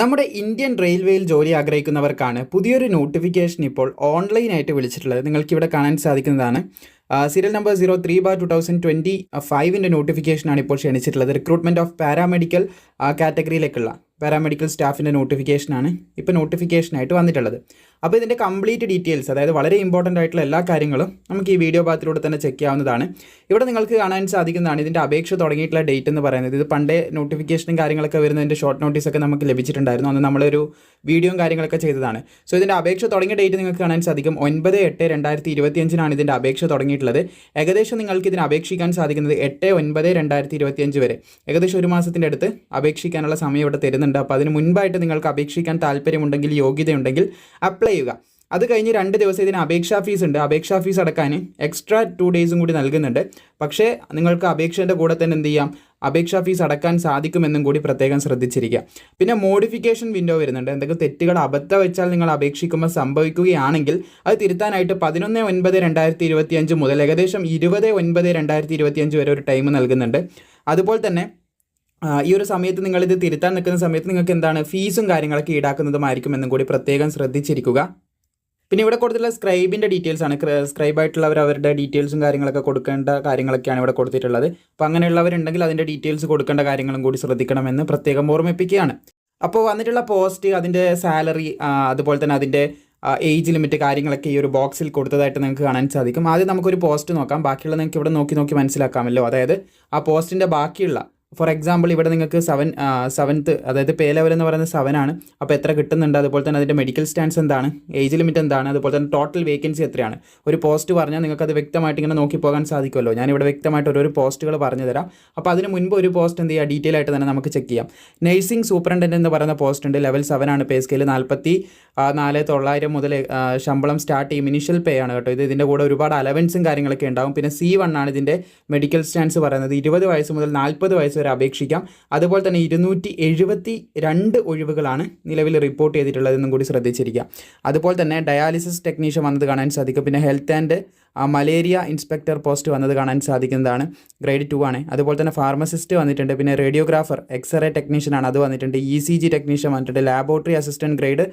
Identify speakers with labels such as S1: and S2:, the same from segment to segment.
S1: നമ്മുടെ ഇന്ത്യൻ റെയിൽവേയിൽ ജോലി ആഗ്രഹിക്കുന്നവർക്കാണ് പുതിയൊരു നോട്ടിഫിക്കേഷൻ ഇപ്പോൾ ഓൺലൈനായിട്ട് വിളിച്ചിട്ടുള്ളത്. നിങ്ങൾക്ക് ഇവിടെ കാണാൻ സാധിക്കുന്നതാണ്. Serial number zero three bar two thousand twenty ഫൈവിന്റെ നോട്ടിഫിക്കേഷനാണ് ഇപ്പോൾ ക്ഷണിച്ചിട്ടുള്ളത്. റിക്രൂട്ട്മെന്റ് ഓഫ് പാരാമെഡിക്കൽ കാറ്റഗറിയിലേക്കുള്ള പാരാമെഡിക്കൽ സ്റ്റാഫിന്റെ നോട്ടിഫിക്കേഷനാണ് ഇപ്പോൾ നോട്ടിഫിക്കേഷനായിട്ട് വന്നിട്ടുള്ളത്. അപ്പോൾ ഇതിന്റെ കംപ്ലീറ്റ് ഡീറ്റെയിൽസ് അതായത് വളരെ ഇമ്പോർട്ടന്റ് ആയിട്ടുള്ള എല്ലാ കാര്യങ്ങളും നമുക്ക് ഈ വീഡിയോ ഭാഗത്തിലൂടെ തന്നെ ചെക്ക് ചെയ്യാവുന്നതാണ്. ഇവിടെ നിങ്ങൾക്ക് കാണാൻ സാധിക്കുന്നതാണ് ഇതിന്റെ അപേക്ഷ തുടങ്ങിയിട്ടുള്ള ഡേറ്റ് എന്ന് പറയുന്നത്. ഇത് പണ്ടേ നോട്ടിഫിക്കേഷനും കാര്യങ്ങളൊക്കെ വരുന്നതിന്റെ ഷോർട്ട് നോട്ടീസൊക്കെ നമുക്ക് ലഭിച്ചിട്ടുണ്ടായിരുന്നു. അന്ന് നമ്മളൊരു വീഡിയോയും കാര്യങ്ങളൊക്കെ ചെയ്തതാണ്. സോ ഇതിന്റെ അപേക്ഷ തുടങ്ങിയ ഡേറ്റ് നിങ്ങൾക്ക് കാണാൻ സാധിക്കും. ഒൻപത് എട്ട് രണ്ടായിരത്തി ഇരുപത്തിയഞ്ചിനാണ് ഇതിന്റെ അപേക്ഷ തുടങ്ങിയിട്ടുള്ളത്. ഏകദേശം നിങ്ങൾക്ക് ഇതിന് അപേക്ഷിക്കാൻ സാധിക്കുന്നത് എട്ട് ഒൻപത് രണ്ടായിരത്തി ഇരുപത്തിയഞ്ച് വരെ. ഏകദേശം ഒരു മാസത്തിന്റെ അടുത്ത് അപേക്ഷിക്കാനുള്ള സമയം ഇവിടെ തരുന്നുണ്ട്. അപ്പോൾ അതിന് മുൻപായിട്ട് നിങ്ങൾക്ക് അപേക്ഷിക്കാൻ താല്പര്യമുണ്ടെങ്കിൽ യോഗ്യതയുണ്ടെങ്കിൽ അപ്ലൈ ചെയ്യുക. അത് കഴിഞ്ഞ് രണ്ട് ദിവസം ഇതിന് അപേക്ഷാ ഫീസ് ഉണ്ട്. അപേക്ഷാ ഫീസ് അടക്കാൻ എക്സ്ട്രാ ടു ഡേയ്സും കൂടി നൽകുന്നുണ്ട്. പക്ഷേ നിങ്ങൾക്ക് അപേക്ഷേന്റെ കൂടെ തന്നെ എന്ത് ചെയ്യാം? അപേക്ഷാ ഫീസ് അടക്കാൻ സാധിക്കുമെന്നും കൂടി പ്രത്യേകം ശ്രദ്ധിച്ചിരിക്കുക. പിന്നെ മോഡിഫിക്കേഷൻ വിൻഡോ വരുന്നുണ്ട്. എന്തെങ്കിലും തെറ്റുകൾ അബദ്ധ വെച്ചാൽ നിങ്ങൾ അപേക്ഷിക്കുമ്പോൾ സംഭവിക്കുകയാണെങ്കിൽ അത് തിരുത്താനായിട്ട് പതിനൊന്ന് ഒൻപത് രണ്ടായിരത്തി ഇരുപത്തി അഞ്ച് മുതൽ ഏകദേശം ഇരുപത് ഒൻപത് രണ്ടായിരത്തി ഇരുപത്തി അഞ്ച് വരെ ഒരു ടൈം നൽകുന്നുണ്ട്. അതുപോലെ തന്നെ ഈ ഒരു സമയത്ത് നിങ്ങൾ ഇത് തിരുത്താൻ നിൽക്കുന്ന സമയത്ത് നിങ്ങൾക്ക് എന്താണ് ഫീസും കാര്യങ്ങളൊക്കെ ഈടാക്കുന്നതുമായിരിക്കും എന്നും കൂടി പ്രത്യേകം ശ്രദ്ധിച്ചിരിക്കുക. പിന്നെ ഇവിടെ കൊടുത്തിട്ടുള്ള സ്ക്രൈബിന്റെ ഡീറ്റെയിൽസ് ആണ്. സ്ക്രൈബ് ആയിട്ടുള്ളവർ അവരുടെ ഡീറ്റെയിൽസും കാര്യങ്ങളൊക്കെ കൊടുക്കേണ്ട കാര്യങ്ങളൊക്കെയാണ് ഇവിടെ കൊടുത്തിട്ടുള്ളത്. അപ്പോൾ അങ്ങനെയുള്ളവരുണ്ടെങ്കിൽ അതിന്റെ ഡീറ്റെയിൽസ് കൊടുക്കേണ്ട കാര്യങ്ങളും കൂടി ശ്രദ്ധിക്കണമെന്ന് പ്രത്യേകം ഓർമ്മിപ്പിക്കുകയാണ്. അപ്പോൾ വന്നിട്ടുള്ള പോസ്റ്റ് അതിന്റെ സാലറി അതുപോലെ തന്നെ അതിന്റെ ഏജ് ലിമിറ്റ് കാര്യങ്ങളൊക്കെ ഈ ഒരു ബോക്സിൽ കൊടുത്തതായിട്ട് നിങ്ങൾക്ക് കാണാൻ സാധിക്കും. ആദ്യം നമുക്കൊരു പോസ്റ്റ് നോക്കാം. ബാക്കിയുള്ള നിങ്ങൾക്ക് ഇവിടെ നോക്കി നോക്കി മനസ്സിലാക്കാമല്ലോ. അതായത് ആ പോസ്റ്റിന്റെ ബാക്കിയുള്ള ഫോർ എക്സാമ്പിൾ ഇവിടെ നിങ്ങൾക്ക് സെവൻ സെവൻത്ത് അതായത് പേ ലെവൽ എന്ന് പറയുന്നത് സെവൻ ആണ്. അപ്പോൾ എത്ര കിട്ടുന്നുണ്ട്? അതുപോലെ തന്നെ അതിന്റെ മെഡിക്കൽ സ്റ്റാൻസ് എന്താണ്? ഏജ് ലിമിറ്റ് എന്താണ്? അതുപോലെ തന്നെ ടോട്ടൽ വേക്കൻസി എത്രയാണ്? ഒരു പോസ്റ്റ് പറഞ്ഞാൽ നിങ്ങൾക്ക് അത് വ്യക്തമായിട്ട് ഇങ്ങനെ നോക്കി പോകാൻ സാധിക്കുമല്ലോ. ഞാനിവിടെ വ്യക്തമായിട്ട് ഓരോരോ പോസ്റ്റുകൾ പറഞ്ഞു തരാം അപ്പോൾ അതിന് മുൻപ് ഒരു പോസ്റ്റ് എന്ത് ചെയ്യുക ഡീറ്റെയിൽ ആയിട്ട് തന്നെ നമുക്ക് ചെക്ക് ചെയ്യാം. നഴ്സിംഗ് സൂപ്രണ്ടന്റ് എന്ന് പറയുന്ന പോസ്റ്റ് ഉണ്ട്. ലെവൽ സെവൻ ആണ് പേ സ്കെയിൽ നാൽപ്പത്തി നാല് തൊള്ളായിരം മുതൽ ശമ്പളം സ്റ്റാർട്ട് ചെയ്യും. ഇനിഷ്യൽ പേ ആണ് കേട്ടോ ഇത്. ഇതിന്റെ കൂടെ ഒരുപാട് അലവൻസും കാര്യങ്ങളൊക്കെ ഉണ്ടാവും. പിന്നെ സി വൺ ആണ് ഇതിന്റെ മെഡിക്കൽ സ്റ്റാൻസ് പറയുന്നത്. ഇരുപത് വയസ്സ് മുതൽ നാൽപ്പത് വയസ്സ് അപേക്ഷിക്കാം. അതുപോലെ തന്നെ ഇരുന്നൂറ്റി എഴുപത്തി രണ്ട് ഒഴിവുകളാണ് നിലവിൽ റിപ്പോർട്ട് ചെയ്തിട്ടുള്ളതെന്നും കൂടി ശ്രദ്ധിച്ചിരിക്കാം അതുപോലെ തന്നെ ഡയാലിസിസ് ടെക്നീഷ്യൻ വന്നത് കാണാൻ സാധിക്കും. പിന്നെ health and malaria inspector post വന്നത് കാണാൻ സാധിക്കുന്നതാണ്. ഗ്രേഡ് ടു ആണ്. അതുപോലെ തന്നെ ഫാർമസിസ്റ്റ് വന്നിട്ടുണ്ട്. പിന്നെ റേഡിയോഗ്രാഫർ എക്സ്റേ ടെക്നീഷ്യൻ ആണ്. അത് വന്നിട്ടുണ്ട്. ഇ സി ജി ടെക്നീഷ്യൻ വന്നിട്ടുണ്ട്. ലാബോറട്ടറി അസിസ്റ്റന്റ് ഗ്രേഡ്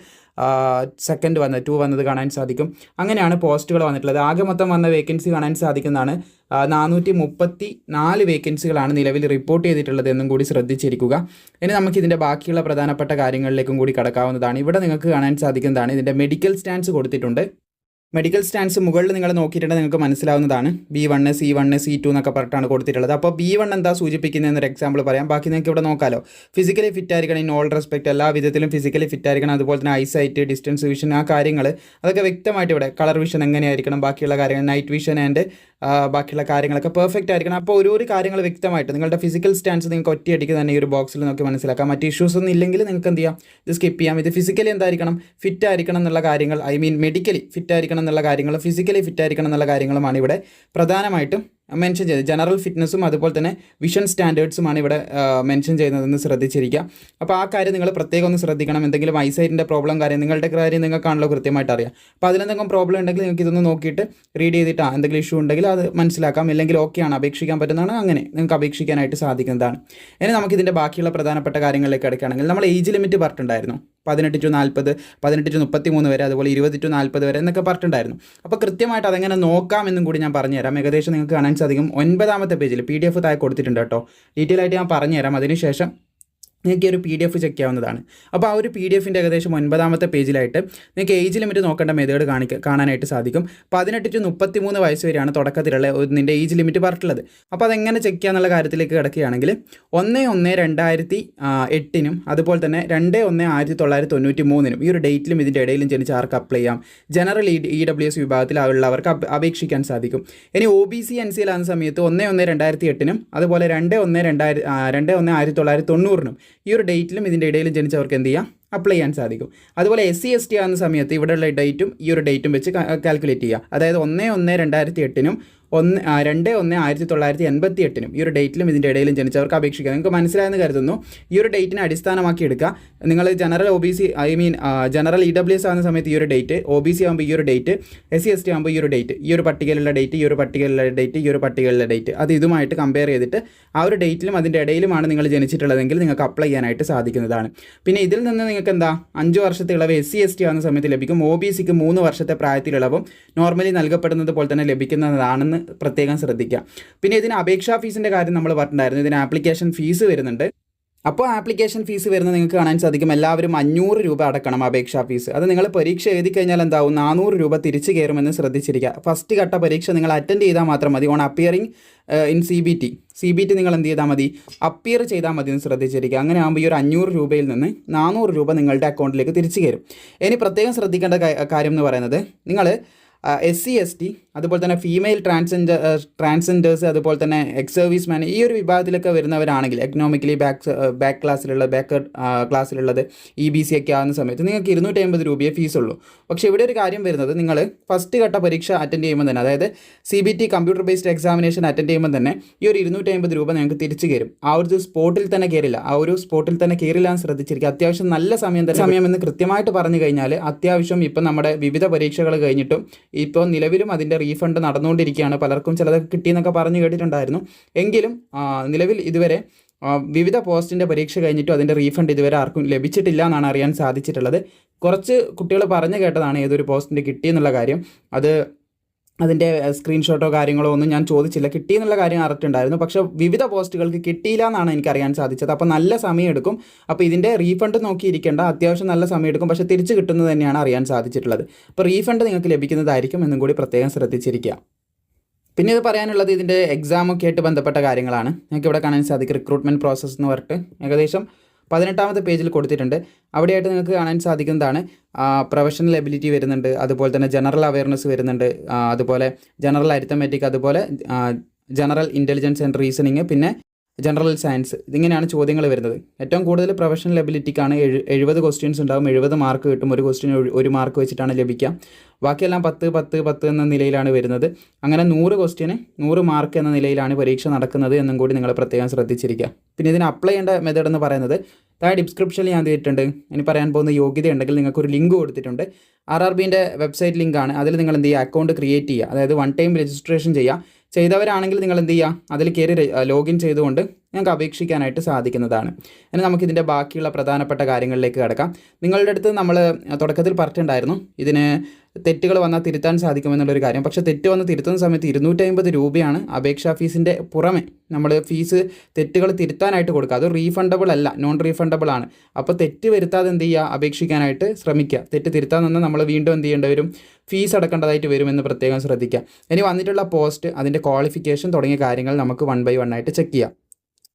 S1: സെക്കൻഡ് വന്നത് ടു വന്നത് കാണാൻ സാധിക്കും. അങ്ങനെയാണ് പോസ്റ്റുകൾ വന്നിട്ടുള്ളത്. ആകെ മൊത്തം വന്ന വേക്കൻസി കാണാൻ സാധിക്കുന്നതാണ്. നാനൂറ്റി മുപ്പത്തി നാല് വേക്കൻസികളാണ് നിലവിൽ റിപ്പോർട്ട് ചെയ്തിട്ടുള്ളത് എന്നും കൂടി ശ്രദ്ധിച്ചിരിക്കുക. ഇനി നമുക്ക് ഇതിന്റെ ബാക്കിയുള്ള പ്രധാനപ്പെട്ട കാര്യങ്ങളിലേക്കും കൂടി കടക്കാവുന്നതാണ്. ഇവിടെ നിങ്ങൾക്ക് കാണാൻ സാധിക്കുന്നതാണ്. ഇതിന്റെ മെഡിക്കൽ സ്റ്റാൻസ് കൊടുത്തിട്ടുണ്ട്. മെഡിക്കൽ സ്റ്റാൻഡ്സ് മുകളിൽ നിങ്ങൾ നോക്കിയിട്ടുണ്ടെങ്കിൽ നിങ്ങൾക്ക് മനസ്സിലാവുന്നതാണ്. B one C one C two എന്നൊക്കെ പറഞ്ഞിട്ടാണ് കൊടുത്തിട്ടുള്ളത്. അപ്പോൾ ബി വൺ എന്താ സൂചിപ്പിക്കുന്നത് എന്നൊരു എക്സാമ്പിൾ പറയാം. ബാക്കി നിങ്ങൾക്ക് ഇവിടെ നോക്കാമല്ലോ ഫിസിക്കലി ഫിറ്റ് ആയിരിക്കണം ഇൻ ഓൾ റെസ്പെക്ട് എല്ലാ വിധത്തിലും ഫിസിക്കലി ഫിറ്റ് ആയിരിക്കണം അതുപോലെ തന്നെ ഐസൈറ്റ് ഡിസ്റ്റൻസ് വിഷൻ ആ കാര്യങ്ങൾ അതൊക്കെ വ്യക്തമായിട്ട് ഇവിടെ കളർ വിഷൻ എങ്ങനെയായിരിക്കണം ബാക്കിയുള്ള കാര്യങ്ങൾ നൈറ്റ് വിഷൻ ആൻഡ് ബാക്കിയുള്ള കാര്യങ്ങളൊക്കെ പെർഫെക്റ്റ് ആയിരിക്കണം. അപ്പോൾ ഒരു ഒരു കാര്യങ്ങൾ വ്യക്തമായിട്ട് നിങ്ങളുടെ ഫിസിക്കൽ സ്റ്റാൻസ് നിങ്ങൾക്ക് ഒറ്റയടിക്ക് തന്നെ ഈ ഒരു ബോക്സിൽ നോക്കി മനസ്സിലാക്കാം. മറ്റ് ഇഷ്യൂസ് ഒന്നും ഇല്ലെങ്കിൽ നിങ്ങൾക്ക് എന്ത് ചെയ്യാം? ഇത് സ്കിപ്പ് ചെയ്യാം. ഇത് ഫിസിക്കലി എന്തായിരിക്കണം? ഫിറ്റ് ആയിരിക്കണം എന്നുള്ള കാര്യങ്ങൾ ഐ മീൻ മെഡിക്കലി ഫിറ്റ് ആയിരിക്കണം എന്നുള്ള കാര്യങ്ങളും ഫിസിക്കലി ഫിറ്റ് ആയിരിക്കണം എന്നുള്ള കാര്യങ്ങളുമാണ് ഇവിടെ പ്രധാനമായിട്ടും മെൻഷൻ ചെയ്തത്. ജനറൽ ഫിറ്റ്നസ്സും അതുപോലെ തന്നെ വിഷൻ സ്റ്റാൻഡേർഡ്സുമാണ് ഇവിടെ മെൻഷൻ ചെയ്യുന്നതെന്ന് ശ്രദ്ധിച്ചിരിക്കുക. അപ്പോൾ ആ കാര്യം നിങ്ങൾ പ്രത്യേകം ഒന്ന് ശ്രദ്ധിക്കണം. എന്തെങ്കിലും ഐസൈറ്റിന്റെ പ്രോബ്ലം കാര്യം നിങ്ങളുടെ കാര്യം നിങ്ങൾക്കാണല്ലോ കൃത്യമായിട്ട് അറിയാം. അപ്പോൾ അതിലെന്തെങ്കിലും പ്രോബ്ലം ഉണ്ടെങ്കിൽ നിങ്ങൾക്ക് ഇതൊന്ന് നോക്കിയിട്ട് റീഡ് ചെയ്തിട്ട് എന്തെങ്കിലും ഇഷ്യൂ ഉണ്ടെങ്കിൽ അത് മനസ്സിലാക്കാം. ഇല്ലെങ്കിൽ ഓക്കെയാണ് അപേക്ഷിക്കാൻ പറ്റുന്നതാണ് അങ്ങനെ നിങ്ങൾക്ക് അപേക്ഷിക്കാനായിട്ട് സാധിക്കുന്നതാണ്. ഇനി നമുക്കിതിന്റെ ബാക്കിയുള്ള പ്രധാനപ്പെട്ട കാര്യങ്ങളിലേക്ക് കിടക്കുകയാണെങ്കിൽ നമ്മൾ ഏജ് ലിമിറ്റ് പറഞ്ഞിട്ടുണ്ടായിരുന്നു. പതിനെട്ട് ടു നാൽപ്പത് പതിനെട്ട് ടു മുപ്പത്തി മൂന്ന് വരെ അതുപോലെ ഇരുപത് ടു നാൽപ്പത് വരെ എന്നൊക്കെ പറഞ്ഞിട്ടുണ്ടായിരുന്നു. അപ്പോൾ കൃത്യമായിട്ട് അതെങ്ങനെ നോക്കാം എന്നും കൂടി ഞാൻ പറഞ്ഞുതരാം. ഏകദേശം നിങ്ങൾക്ക് കാണാൻ സാധിക്കും. ഒൻപതാമത്തെ പേജിൽ പി ഡി എഫ് താഴെ കൊടുത്തിട്ടുണ്ട് കേട്ടോ. ഡീറ്റെയിൽ ആയിട്ട് ഞാൻ പറഞ്ഞുതരാം. അതിനുശേഷം നിങ്ങൾക്ക് ഈ ഒരു പി ഡി എഫ് ചെക്ക് ചെയ്യാവുന്നതാണ്. അപ്പോൾ ആ ഒരു പി ഡി എഫിന്റെ ഏകദേശം ഒൻപതാമത്തെ പേജിലായിട്ട് നിങ്ങൾക്ക് ഏജ് ലിമിറ്റ് നോക്കേണ്ട മെത്തേഡ് കാണിക്ക കാണാനായിട്ട് സാധിക്കും. പതിനെട്ട് ടു മുപ്പത്തി മൂന്ന് വയസ്സ് വരെയാണ് തുടക്കത്തിലുള്ള നിന്റെ ഏജ് ലിമിറ്റ് പറഞ്ഞിട്ടുള്ളത്. അപ്പോൾ അതെങ്ങനെ ചെക്ക് ചെയ്യാന്നുള്ള കാര്യത്തിലേക്ക് കിടക്കുകയാണെങ്കിൽ ഒന്ന് ഒന്ന് രണ്ടായിരത്തി എട്ടിനും അതുപോലെ തന്നെ രണ്ട് ഒന്ന് ആയിരത്തി തൊള്ളായിരത്തി തൊണ്ണൂറ്റി മൂന്നിനും ഈ ഒരു ഡേറ്റിലും ഇതിന്റെ ഇടയിലും ജനിച്ച ആർക്ക് അപ്ലൈ ചെയ്യാം? General E E W S വിഭാഗത്തിൽ ഉള്ളവർക്ക് അപേക്ഷിക്കാൻ സാധിക്കും. ഇനി ഒ ബി സി എൻ സിയിലാകുന്ന സമയത്ത് ഒന്ന് ഒന്ന് രണ്ടായിരത്തി എട്ടിനും അതുപോലെ രണ്ട് ഒന്ന് രണ്ടായിരത്തി രണ്ട് ഒന്ന് ആയിരത്തി തൊള്ളായിരത്തി തൊണ്ണൂറിനും ഈ ഒരു ഡേറ്റിലും ഇതിന്റെ ഇടയിലും ജനിച്ചവർക്ക് എന്ത് ചെയ്യാം? അപ്ലൈ ചെയ്യാൻ സാധിക്കും. അതുപോലെ എസ് സി എസ് ടി ആകുന്ന സമയത്ത് ഇവിടെയുള്ള ഡേറ്റും ഈ ഒരു ഡേറ്റും വെച്ച് കാൽക്കുലേറ്റ് ചെയ്യുക അതായത് ഒന്ന് ഒന്ന് രണ്ടായിരത്തി എട്ടിനും ഒന്ന് രണ്ട് ഒന്ന് ആയിരത്തി തൊള്ളായിരത്തി എൺപത്തി എട്ടിനും ഈ ഒരു ഡേറ്റിലും ഇതിന്റെ ഇടയിലും ജനിച്ചവർക്ക് അപേക്ഷിക്കാം. നിങ്ങൾക്ക് മനസ്സിലായെന്ന് കരുതുന്നു. ഈ ഒരു ഡേറ്റിനെ അടിസ്ഥാനമാക്കി എടുക്കുക. നിങ്ങൾ general O B C I mean general E W S ആകുന്ന സമയത്ത് ഈ ഒരു ഡേറ്റ് ഒ ബി സി ആകുമ്പോൾ ഈ ഒരു date S C S T ആകുമ്പോൾ ഈ ഒരു ഡേറ്റ് ഈ ഒരു പട്ടികയിലുള്ള ഡേറ്റ് ഈ ഒരു പട്ടികയിലുള്ള ഡേറ്റ് ഈ ഒരു പട്ടികയിലുള്ള ഡേറ്റ് അത് ഇതുമായിട്ട് കമ്പയർ ചെയ്തിട്ട് ആ ഒരു ഡേറ്റിലും അതിന്റെ ഇടയിലുമാണ് നിങ്ങൾ ജനിച്ചിട്ടുള്ളതെങ്കിൽ നിങ്ങൾക്ക് അപ്ലൈ ചെയ്യാനായിട്ട് സാധിക്കുന്നതാണ്. പിന്നെ ഇതിൽ നിന്ന് നിങ്ങൾക്ക് എന്താ? അഞ്ച് വർഷത്തെ ഇളവ് എസ് സി എസ് ടി ആകുന്ന സമയത്ത് ലഭിക്കും. ഒ ബി സിക്ക് മൂന്ന് വർഷത്തെ പ്രായത്തിൽ ഇളവും നോർമലി നൽകപ്പെടുന്നത് പോലെ തന്നെ ലഭിക്കുന്നതാണെന്ന് പ്രത്യേകം ശ്രദ്ധിക്കുക. പിന്നെ ഇതിന് അപേക്ഷാ ഫീസിന്റെ കാര്യം നമ്മൾ പറഞ്ഞിട്ടുണ്ടായിരുന്നു. ഇതിന് ആപ്ലിക്കേഷൻ ഫീസ് വരുന്നുണ്ട്. അപ്പോൾ ആപ്ലിക്കേഷൻ ഫീസ് വരുന്നത് നിങ്ങൾക്ക് കാണാൻ സാധിക്കും. എല്ലാവരും അഞ്ഞൂറ് രൂപ അടക്കണം അപേക്ഷാ ഫീസ്. അത് നിങ്ങൾ പരീക്ഷ എഴുതി കഴിഞ്ഞാൽ എന്താവും? നാനൂറ് രൂപ തിരിച്ചു കയറുമെന്ന് ശ്രദ്ധിച്ചിരിക്കുക. ഫസ്റ്റ് ഘട്ട പരീക്ഷ നിങ്ങൾ അറ്റൻഡ് ചെയ്താൽ മാത്രം മതി. On appearing in C B T C B T നിങ്ങൾ എന്ത് ചെയ്താൽ മതി? അപ്പിയർ ചെയ്താൽ മതി എന്ന് ശ്രദ്ധിച്ചിരിക്കുക. അങ്ങനെ ആകുമ്പോൾ ഈ ഒരു അഞ്ഞൂറ് രൂപയിൽ നിന്ന് നാനൂറ് രൂപ നിങ്ങളുടെ അക്കൗണ്ടിലേക്ക് തിരിച്ചു കയറും. ഇനി പ്രത്യേകം ശ്രദ്ധിക്കേണ്ട കാര്യം എന്ന് പറയുന്നത് നിങ്ങൾ എസ് സി എസ് ടി അതുപോലെ തന്നെ ഫീമെയിൽ ട്രാൻസ്ജെൻഡർ ട്രാൻസ്ജെൻഡേഴ്സ് അതുപോലെ തന്നെ എക്സ് സർവീസ് മാൻ ഈ ഒരു വിഭാഗത്തിലൊക്കെ വരുന്നവരാണെങ്കിൽ എക്കണോമിക്കലി ബാക്ക് ബാക്ക് ക്ലാസ്സിലുള്ള ബാക്ക് ക്ലാസ്സിലുള്ളത് ഇ ബി സി ഒക്കെ ആകുന്ന സമയത്ത് നിങ്ങൾക്ക് ഇരുന്നൂറ്റി അമ്പത് രൂപയെ ഫീസുള്ളൂ പക്ഷേ ഇവിടെ ഒരു കാര്യം വരുന്നത് നിങ്ങൾ ഫസ്റ്റ് ഘട്ട പരീക്ഷ അറ്റൻഡ് ചെയ്യുമ്പോൾ തന്നെ അതായത് C B T computer based examination attend ചെയ്യുമ്പോൾ തന്നെ ഈ ഒരു ഇരുന്നൂറ്റി അമ്പത് രൂപ നിങ്ങൾക്ക് തിരിച്ചു കയറും ആ ഒരു സ്പോട്ടിൽ തന്നെ കയറില്ല ആ ഒരു സ്പോട്ടിൽ തന്നെ കയറില്ല എന്ന് ശ്രദ്ധിച്ചിരിക്കുക. അത്യാവശ്യം നല്ല സമയം തന്നെ സമയം എന്ന് കൃത്യമായിട്ട് പറഞ്ഞു കഴിഞ്ഞാൽ അത്യാവശ്യം ഇപ്പം നമ്മുടെ വിവിധ പരീക്ഷകൾ കഴിഞ്ഞിട്ടും ഇപ്പോൾ നിലവിലും അതിന്റെ റീഫണ്ട് നടന്നുകൊണ്ടിരിക്കുകയാണ്. പലർക്കും ചിലതൊക്കെ കിട്ടിയെന്നൊക്കെ പറഞ്ഞു കേട്ടിട്ടുണ്ടായിരുന്നു. എങ്കിലും നിലവിൽ ഇതുവരെ വിവിധ പോസ്റ്റിന്റെ പരീക്ഷ കഴിഞ്ഞിട്ടും അതിന്റെ റീഫണ്ട് ഇതുവരെ ആർക്കും ലഭിച്ചിട്ടില്ല എന്നാണ് അറിയാൻ സാധിച്ചിട്ടുള്ളത്. കുറച്ച് കുട്ടികൾ പറഞ്ഞു കേട്ടതാണ് ഏതൊരു പോസ്റ്റിന്റെ കിട്ടിയെന്നുള്ള കാര്യം. അത് അതിന്റെ സ്ക്രീൻഷോട്ടോ കാര്യങ്ങളോ ഒന്നും ഞാൻ ചോദിച്ചില്ല. കിട്ടി എന്നുള്ള കാര്യം അറിഞ്ഞിട്ടുണ്ടായിരുന്നു. പക്ഷെ വിവിധ പോസ്റ്റുകൾക്ക് കിട്ടിയില്ല എന്നാണ് എനിക്ക് അറിയാൻ സാധിച്ചത്. അപ്പോൾ നല്ല സമയം എടുക്കും അപ്പോൾ ഇതിന്റെ റീഫണ്ട് നോക്കിയിരിക്കേണ്ട. അത്യാവശ്യം നല്ല സമയം എടുക്കും പക്ഷേ തിരിച്ച് കിട്ടുന്നത് തന്നെയാണ് അറിയാൻ സാധിച്ചിട്ടുള്ളത്. അപ്പോൾ റീഫണ്ട് നിങ്ങൾക്ക് ലഭിക്കുന്നതായിരിക്കും എന്നും കൂടി പ്രത്യേകം ശ്രദ്ധിച്ചിരിക്കുക. പിന്നെ ഇത് പറയാനുള്ളത് ഇതിന്റെ എക്സാമൊക്കെ ആയിട്ട് ബന്ധപ്പെട്ട കാര്യങ്ങളാണ്. നിങ്ങൾക്ക് ഇവിടെ കാണാൻ സാധിക്കും. റിക്രൂട്ട്മെന്റ് പ്രോസസ്സ് എന്ന് പറഞ്ഞിട്ട്. ഏകദേശം പതിനെട്ടാമത്തെ പേജിൽ കൊടുത്തിട്ടുണ്ട്. അവിടെയായിട്ട് നിങ്ങൾക്ക് കാണാൻ സാധിക്കുന്നതാണ് പ്രൊഫഷണൽ എബിലിറ്റി വരുന്നുണ്ട് അതുപോലെ തന്നെ ജനറൽ അവയർനെസ് വരുന്നുണ്ട് അതുപോലെ ജനറൽ അരിത്തമെറ്റിക് അതുപോലെ ജനറൽ ഇന്റലിജൻസ് ആൻഡ് റീസണിങ് പിന്നെ ജനറൽ സയൻസ് ഇതിങ്ങനെയാണ് ചോദ്യങ്ങൾ വരുന്നത്. ഏറ്റവും കൂടുതൽ പ്രൊഫഷണൽ എബിലിറ്റിക്കാണ് എഴു എഴുപത് ക്വസ്റ്റ്യൻസ് ഉണ്ടാകും എഴുപത് മാർക്ക് കിട്ടും. ഒരു ക്വസ്റ്റ്യൻ ഒരു മാർക്ക് വെച്ചിട്ടാണ് ലഭിക്കുക. ബാക്കിയെല്ലാം പത്ത് പത്ത് പത്ത് എന്ന നിലയിലാണ് വരുന്നത്. അങ്ങനെ നൂറ് ക്വസ്റ്റ്യന് നൂറ് മാർക്ക് എന്ന നിലയിലാണ് പരീക്ഷ നടക്കുന്നത് എന്നും കൂടി നിങ്ങൾ പ്രത്യേകം ശ്രദ്ധിച്ചിരിക്കുക. പിന്നെ ഇതിന് അപ്ലൈ ചെയ്യേണ്ട മെത്തേഡ് എന്ന് പറയുന്നത് താഴെ ഡിസ്ക്രിപ്ഷനിൽ ഞാൻ തന്നിട്ടുണ്ട്. ഇനി പറയാൻ പോകുന്ന യോഗ്യത ഉണ്ടെങ്കിൽ നിങ്ങൾക്ക് ഒരു ലിങ്ക് കൊടുത്തിട്ടുണ്ട് ആർ ആർ ബിന്റെ വെബ്സൈറ്റ് ലിങ്കാണ് അതിൽ നിങ്ങൾ എന്ത് ചെയ്യുക? അക്കൗണ്ട് ക്രിയേറ്റ് ചെയ്യുക. അതായത് വൺ ടൈം രജിസ്ട്രേഷൻ ചെയ്യുക. ചെയ്തവരാണെങ്കിൽ നിങ്ങൾ എന്ത് ചെയ്യുക? അതിൽ കയറി ലോഗിൻ ചെയ്തുകൊണ്ട് ഞങ്ങൾക്ക് അപേക്ഷിക്കാനായിട്ട് സാധിക്കുന്നതാണ്. ഇനി നമുക്കിതിന്റെ ബാക്കിയുള്ള പ്രധാനപ്പെട്ട കാര്യങ്ങളിലേക്ക് കിടക്കാം. നിങ്ങളുടെ അടുത്ത് നമ്മൾ തുടക്കത്തിൽ പറഞ്ഞിട്ടുണ്ടായിരുന്നു ഇതിന് തെറ്റുകൾ വന്നാൽ തിരുത്താൻ സാധിക്കുമെന്നുള്ളൊരു കാര്യം. പക്ഷേ തെറ്റ് വന്ന് തിരുത്തുന്ന സമയത്ത് ഇരുന്നൂറ്റമ്പത് രൂപയാണ് അപേക്ഷാ ഫീസിന്റെ പുറമെ നമ്മൾ ഫീസ് തെറ്റുകൾ തിരുത്താനായിട്ട് കൊടുക്കുക. അത് റീഫണ്ടബിൾ അല്ല നോൺ റീഫണ്ടബിൾ ആണ്. അപ്പോൾ തെറ്റ് വരുത്താതെ എന്ത് ചെയ്യുക? അപേക്ഷിക്കാനായിട്ട് ശ്രമിക്കുക. തെറ്റ് തിരുത്താൻ നിന്ന് നമ്മൾ വീണ്ടും എന്ത് ചെയ്യേണ്ടി വരും? ഫീസ് അടക്കേണ്ടതായിട്ട് വരുമെന്ന് പ്രത്യേകം ശ്രദ്ധിക്കുക. ഇനി വന്നിട്ടുള്ള പോസ്റ്റ് അതിന്റെ ക്വാളിഫിക്കേഷൻ തുടങ്ങിയ കാര്യങ്ങൾ നമുക്ക് വൺ ബൈ വൺ ആയിട്ട് ചെക്ക് ചെയ്യാം.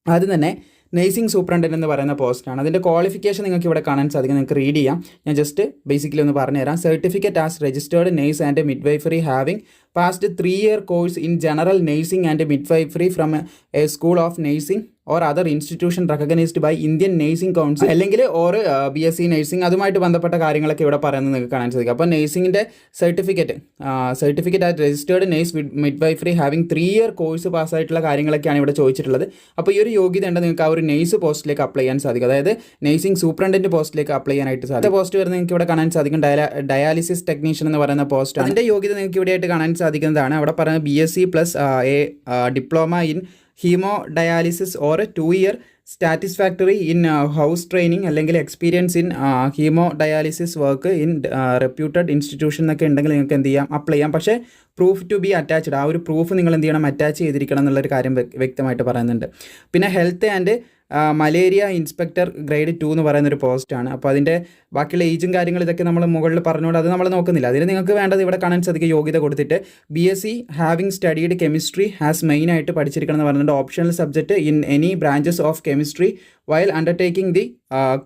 S1: ആദ്യം തന്നെ നേഴ്സിംഗ് സൂപ്രണ്ടന്റ് എന്ന് പറയുന്ന പോസ്റ്റാണ്. അതിന്റെ ക്വാളിഫിക്കേഷൻ നിങ്ങൾക്ക് ഇവിടെ കാണാൻ സാധിക്കും. നിങ്ങൾക്ക് റീഡ് ചെയ്യാം. ഞാൻ ജസ്റ്റ് ബേസിക്കലി ഒന്ന് പറഞ്ഞുതരാം. Certificate as registered nurse and midwifery having passed three year course in general nursing and midwifery from a school of nursing or other institution recognised by Indian nursing council അല്ലെങ്കിൽ or B S C nursing അതുമായിട്ട് ബന്ധപ്പെട്ട കാര്യങ്ങളൊക്കെ ഇവിടെ പറയുന്നത് നിങ്ങൾക്ക് കാണാൻ സാധിക്കും. അപ്പോൾ നേഴ്സിംഗിന്റെ certificate certificate at registered nurse midwifery having three year course പാസ്സായിട്ടുള്ള കാര്യങ്ങളൊക്കെയാണ് ഇവിടെ ചോദിച്ചിട്ടുള്ളത്. അപ്പോൾ ഈ ഒരു യോഗ്യത ഉണ്ട് നിങ്ങൾക്ക് ആ ഒരു നേഴ്സ് പോസ്റ്റിലേക്ക് അപ്ലൈ ചെയ്യാൻ സാധിക്കും. അതായത് നേഴ്സിംഗ് സൂപ്രണ്ടന്റ് പോസ്റ്റിലേക്ക് അപ്ലൈ ചെയ്യാനായിട്ട് സാധിക്കും. പോസ്റ്റ് വരുന്നത് നിങ്ങൾക്ക് ഇവിടെ കാണാൻ സാധിക്കും. ഡയാലിസിസ് ടെക്നീഷ്യൻ എന്ന് പറയുന്ന പോസ്റ്റ് അതിന്റെ യോഗ്യത നിങ്ങൾക്ക് ഇവിടെയായിട്ട് കാണാൻ സാധിക്കുന്നതാണ്. അവിടെ പറയുന്നത് B S C plus a diploma in haemodialysis or two year satisfactory in house training അല്ലെങ്കിൽ experience in haemodialysis work in reputed institution എന്നൊക്കെ ഉണ്ടെങ്കിൽ നിങ്ങൾക്ക് എന്ത് ചെയ്യാം? അപ്ലൈ ചെയ്യാം. പക്ഷേ പ്രൂഫ് ടു ബി അറ്റാച്ച്ഡ് ആ ഒരു പ്രൂഫ് നിങ്ങൾ എന്ത് ചെയ്യണം? അറ്റാച്ച് ചെയ്തിരിക്കണം എന്നുള്ളൊരു കാര്യം വ്യക്തമായിട്ട് പറയുന്നുണ്ട്. പിന്നെ health and malaria inspector grade two എന്ന് പറയുന്ന ഒരു പോസ്റ്റാണ് അപ്പോൾ അതിന്റെ ബാക്കിയുള്ള ഏജും കാര്യങ്ങളും ഇതൊക്കെ നമ്മൾ മുകളിൽ പറഞ്ഞുകൊണ്ട് അത് നമ്മൾ നോക്കുന്നില്ല. അതിന് നിങ്ങൾക്ക് വേണ്ടത് ഇവിടെ കാണാൻ സാധിക്കും യോഗ്യത കൊടുത്തിട്ട്. B S C having studied chemistry as main ആയിട്ട് പഠിച്ചിരിക്കണം എന്ന് പറയുന്നുണ്ട് optional subject in any branches of chemistry while undertaking the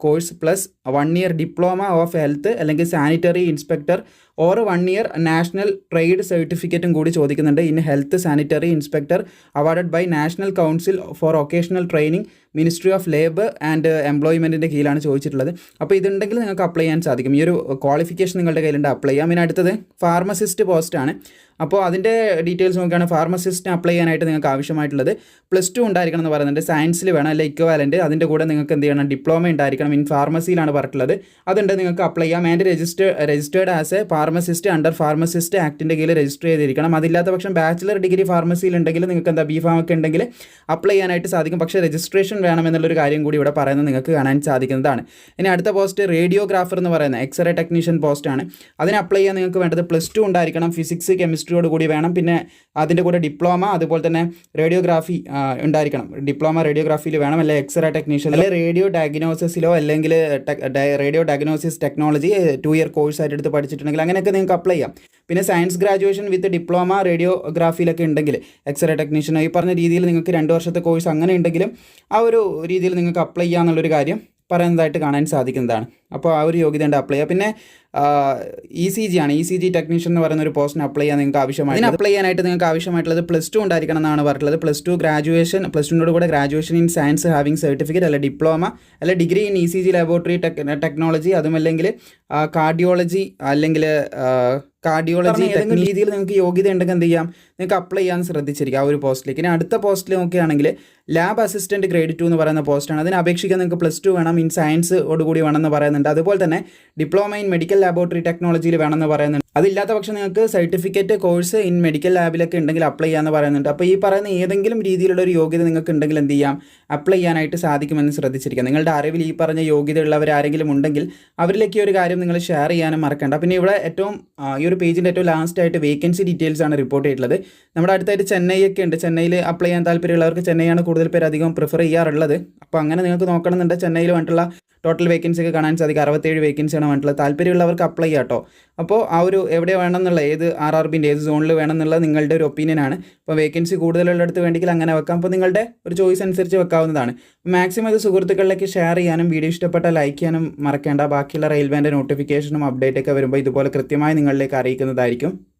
S1: course plus one year diploma of health അല്ലെങ്കിൽ sanitary inspector or one year national trade സർട്ടിഫിക്കറ്റും കൂടി ചോദിക്കുന്നുണ്ട്. In health sanitary inspector awarded by national council for vocational training ministry of labour and എംപ്ലോയ്മെന്റിന്റെ കീഴിലാണ് ചോദിച്ചിട്ടുള്ളത്. അപ്പോൾ ഇതുണ്ടെങ്കിൽ നിങ്ങൾക്ക് apply ചെയ്യാൻ സാധിക്കും. ഈ ഒരു ക്വാളിഫിക്കേഷൻ നിങ്ങളുടെ കയ്യിലുണ്ട് അപ്ലൈ ചെയ്യാം. പിന്നെ അടുത്തത് ഫാർമസിസ്റ്റ് പോസ്റ്റാണ് അപ്പോൾ അതിന്റെ ഡീറ്റെയിൽസ് നോക്കുകയാണ് ഫാർമസിസ്റ്റിന് അപ്ലൈ ചെയ്യാനായിട്ട് നിങ്ങൾക്ക് ആവശ്യമായിട്ടുള്ളത് പ്ലസ് ടു ഉണ്ടായിരിക്കണം എന്ന് പറയുന്നുണ്ട്. സയൻസിൽ വേണം അല്ലെ ഇക്വാലന്റ് അതിന്റെ കൂടെ നിങ്ങൾക്ക് എന്ത് ചെയ്യണം? ഡിപ്ലോമ ഉണ്ടായിരിക്കണം. ഇൻ ഫാർമസിയിലാണ് പറഞ്ഞിട്ടുള്ളത്. അതുണ്ട് നിങ്ങൾക്ക് അപ്ലൈ ചെയ്യാം. And register registered as a pharmacist under pharmacist ആക്ടിന്റെ കീഴിൽ രജിസ്റ്റർ ചെയ്തിരിക്കണം. അതില്ലാത്ത പക്ഷം ബാച്ചിലർ ഡിഗ്രി ഫാർമസിയിൽ ഉണ്ടെങ്കിൽ നിങ്ങൾക്ക് എന്താ ബി ഫാം ഒക്കെ ഉണ്ടെങ്കിൽ അപ്ലൈ ചെയ്യാനായിട്ട് സാധിക്കും. പക്ഷേ രജിസ്ട്രേഷൻ വേണം എന്നുള്ളൊരു കാര്യം കൂടി ഇവിടെ പറയുന്നത് നിങ്ങൾക്ക് കാണാൻ സാധിക്കുന്നതാണ്. ഇനി അടുത്ത പോസ്റ്റ് റേഡിയോഗ്രാഫർ എന്ന് പറയുന്ന എക്സ്റേ ടെക്നീഷ്യൻ പോസ്റ്റാണ് അതിന് അപ്ലൈ ചെയ്യാൻ നിങ്ങൾക്ക് വേണ്ടത് പ്ലസ് ടു ഉണ്ടായിരിക്കണം. ഫിസിക്സ് കെമിസ്ട്രിയോട് കൂടി വേണം. പിന്നെ അതിന്റെ കൂടെ ഡിപ്ലോമ അതുപോലെ തന്നെ റേഡിയോഗ്രാഫി ഉണ്ടായിരിക്കണം. ഡിപ്ലോമ റേഡിയോഗ്രാഫിയിൽ വേണം അല്ലെങ്കിൽ എക്സ്റേ ടെക്നീഷ്യൻ അല്ലെങ്കിൽ റേഡിയോ ഡയഗ്നോസിസിലോ അല്ലെങ്കിൽ radio diagnosis technology two year course ആയിട്ട് എടുത്ത് പഠിച്ചിട്ടുണ്ടെങ്കിൽ അങ്ങനെയൊക്കെ നിങ്ങൾക്ക് അപ്ലൈ ചെയ്യാം. പിന്നെ സയൻസ് ഗ്രാജുവേഷൻ വിത്ത് ഡിപ്ലോമ റേഡിയോഗ്രാഫിയിലൊക്കെ ഉണ്ടെങ്കിൽ എക്സ്റേ ടെക്നീഷ്യനോ ഈ പറഞ്ഞ രീതിയിൽ നിങ്ങൾക്ക് രണ്ട് വർഷത്തെ കോഴ്സ് അങ്ങനെ ഉണ്ടെങ്കിലും ആ ഒരു രീതിയിൽ നിങ്ങൾക്ക് അപ്ലൈ ചെയ്യാമെന്നുള്ളൊരു കാര്യം പറയുന്നതായിട്ട് കാണാൻ സാധിക്കുന്നതാണ്. അപ്പോൾ ആ ഒരു യോഗ്യത ഉണ്ട് അപ്ലൈ ചെയ്യുക പിന്നെ ഇ സി ജി ആണ്. ഇ സി ജി ടെക്നീഷ്യൻ എന്ന് പറയുന്ന ഒരു പോസ്റ്റിന് അപ്ലൈ ചെയ്യാൻ നിങ്ങൾക്ക് ആവശ്യമായി അതിന് അപ്ലൈ ചെയ്യാനായിട്ട് നിങ്ങൾക്ക് ആവശ്യമായിട്ടുള്ളത് പ്ലസ് ടു ഉണ്ടായിരിക്കണം എന്നാണ് പറഞ്ഞിട്ടുള്ളത്. പ്ലസ് ടു ഗ്രാജുവേഷൻ പ്ലസ് ടുവിനോട് കൂടെ graduation in science having certificate അല്ല ഡിപ്ലോമ അല്ല degree in E C G laboratory technology അതുമല്ലെങ്കിൽ കാർഡിയോളജി അല്ലെങ്കിൽ കാർഡിയോളജി ഏതെങ്കിലും രീതിയിൽ നിങ്ങൾക്ക് യോഗ്യത ഉണ്ടെങ്കിൽ എന്ത് ചെയ്യാം? നിങ്ങൾക്ക് അപ്ലൈ ചെയ്യാൻ ശ്രദ്ധിച്ചിരിക്കുക ആ ഒരു പോസ്റ്റിലേക്ക് ഇനി അടുത്ത പോസ്റ്റിൽ നോക്കുകയാണെങ്കിൽ ലാബ് അസിസ്റ്റന്റ് ഗ്രേഡ് ടു എന്ന് പറയുന്ന പോസ്റ്റാണ് അതിന് അപേക്ഷിക്കാൻ നിങ്ങൾക്ക് പ്ലസ് ടു വേണം ഇൻ സയൻസ് ഓടുകൂടി എന്ന് പറയുന്നുണ്ട്. അതുപോലെ തന്നെ ഡിപ്ലോമ ഇൻ മെഡിക്കൽ ലാബോറട്ടറി ടെക്നോളജിയിൽ വേണമെന്ന് പറയുന്നുണ്ട്. അതില്ലാത്ത പക്ഷം നിങ്ങൾക്ക് സർട്ടിഫിക്കറ്റ് കോഴ്സ് ഇൻ മെഡിക്കൽ ലാബിലൊക്കെ ഉണ്ടെങ്കിൽ അപ്ലൈ ചെയ്യാമെന്ന് പറയുന്നുണ്ട്. അപ്പോൾ ഈ പറയുന്ന ഏതെങ്കിലും രീതിയിലുള്ള ഒരു യോഗ്യത നിങ്ങൾക്ക് ഉണ്ടെങ്കിൽ എന്ത് ചെയ്യാം? അപ്ലൈ ചെയ്യാനായിട്ട് സാധിക്കുമെന്ന് ശ്രദ്ധിച്ചിരിക്കുക നിങ്ങളുടെ അറിവിൽ ഈ പറഞ്ഞ യോഗ്യത ഉള്ളവർ ആരെങ്കിലും ഉണ്ടെങ്കിൽ അവരിലേക്ക് ഒരു കാര്യം നിങ്ങൾ ഷെയർ ചെയ്യാനും മറക്കണ്ട. പിന്നെ ഇവിടെ ഏറ്റവും ഈ ഒരു പേജിന്റെ ഏറ്റവും ലാസ്റ്റ് ആയിട്ട് വേക്കൻസി ഡീറ്റെയിൽസ് ആണ് റിപ്പോർട്ട് ചെയ്തിട്ടുള്ളത്. നമ്മുടെ അടുത്തായിട്ട് ചെന്നൈ ഒക്കെ ഉണ്ട്. ചെന്നൈയിൽ അപ്ലൈ ചെയ്യാൻ താല്പര്യമുള്ളവർക്ക് ചെന്നൈയാണ് കൂടുതൽ പേര് അധികം പ്രിഫർ ചെയ്യാറുള്ളത്. അപ്പോൾ അങ്ങനെ നിങ്ങൾക്ക് നോക്കണമെന്നുണ്ട് ചെന്നൈയിൽ വേണ്ടിയിട്ടുള്ള ടോട്ടൽ വേക്കൻസി ഒക്കെ കാണാൻ സാധിക്കും. അറുപത്തേഴ് വേക്കൻസിയാണ് വേണ്ടിയിട്ടുള്ളത് താല്പര്യമുള്ളവർക്ക് അപ്ലൈ ചെയ്യാം കേട്ടോ അപ്പോൾ ആ ഒരു എവിടെ വേണമെന്നുള്ള ഏത് ആർ ആർ ബിന്റെ ഏത് സോണിൽ വേണമെന്നുള്ള നിങ്ങളുടെ ഒരു ഒപ്പീനിയൻ ആണ്. അപ്പോൾ വേക്കൻസി കൂടുതലുള്ളിടത്ത് വേണ്ടി അങ്ങനെ വെക്കാം. അപ്പോൾ നിങ്ങളുടെ ഒരു ചോയ്സ് അനുസരിച്ച് വെക്കാവുന്നതാണ്. മാക്സിമം ഇത് സുഹൃത്തുക്കളിലേക്ക് ഷെയർ ചെയ്യാനും വീഡിയോ ഇഷ്ടപ്പെട്ട ലൈക്ക് ചെയ്യാനും മറക്കേണ്ട. ബാക്കിയുള്ള റെയിൽവേന്റെ നോട്ടിഫിക്കേഷനും അപ്ഡേറ്റ് ഒക്കെ വരുമ്പോൾ ഇതുപോലെ കൃത്യമായി നിങ്ങളിലേക്ക് അറിയിക്കുന്നതായിരിക്കും.